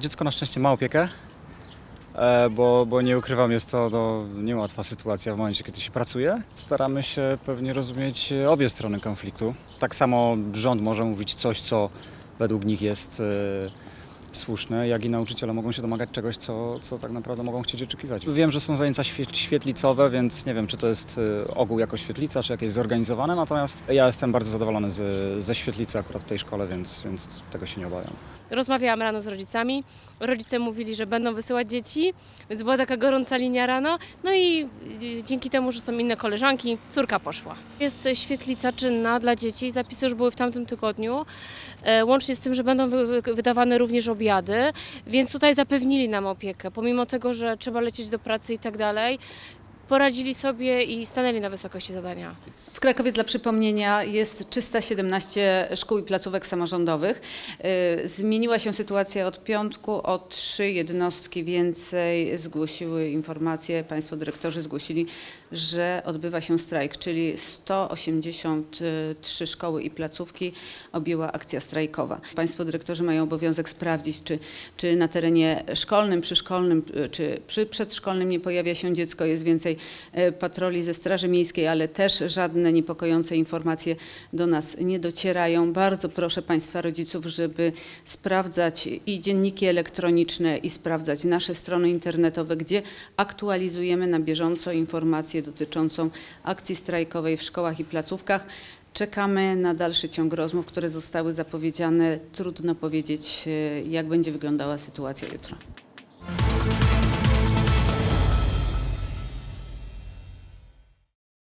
Dziecko na szczęście ma opiekę, e, bo, bo nie ukrywam, jest to no, niełatwa sytuacja w momencie, kiedy się pracuje. Staramy się pewnie rozumieć obie strony konfliktu. Tak samo rząd może mówić coś, co według nich jest e, słuszne, jak i nauczyciele mogą się domagać czegoś, co, co tak naprawdę mogą chcieć oczekiwać. Wiem, że są zajęcia świe- świetlicowe, więc nie wiem, czy to jest e, ogół jako świetlica, czy jakieś zorganizowane, natomiast ja jestem bardzo zadowolony z, ze świetlicy akurat w tej szkole, więc, więc tego się nie obawiam. Rozmawiałam rano z rodzicami. Rodzice mówili, że będą wysyłać dzieci, więc była taka gorąca linia rano. No i y, dzięki temu, że są inne koleżanki, córka poszła. Jest świetlica czynna dla dzieci. Zapisy już były w tamtym tygodniu. E, Łącznie z tym, że będą wy- wy- wydawane również obiady, więc tutaj zapewnili nam opiekę. Pomimo tego, że trzeba lecieć do pracy i tak dalej, poradzili sobie i stanęli na wysokości zadania. W Krakowie dla przypomnienia jest 317 szkół i placówek samorządowych. Y, Zmieniła się sytuacja od piątku, o trzy jednostki więcej zgłosiły informacje, Państwo dyrektorzy zgłosili, że odbywa się strajk, czyli 183 szkoły i placówki objęła akcja strajkowa. Państwo dyrektorzy mają obowiązek sprawdzić, czy, czy na terenie szkolnym, przyszkolnym, y, czy przy przedszkolnym nie pojawia się dziecko, jest więcej patroli ze Straży Miejskiej, ale też żadne niepokojące informacje do nas nie docierają. Bardzo proszę Państwa rodziców, żeby sprawdzać i dzienniki elektroniczne i sprawdzać nasze strony internetowe, gdzie aktualizujemy na bieżąco informacje dotyczącą akcji strajkowej w szkołach i placówkach. Czekamy na dalszy ciąg rozmów, które zostały zapowiedziane. Trudno powiedzieć, e, jak będzie wyglądała sytuacja jutro.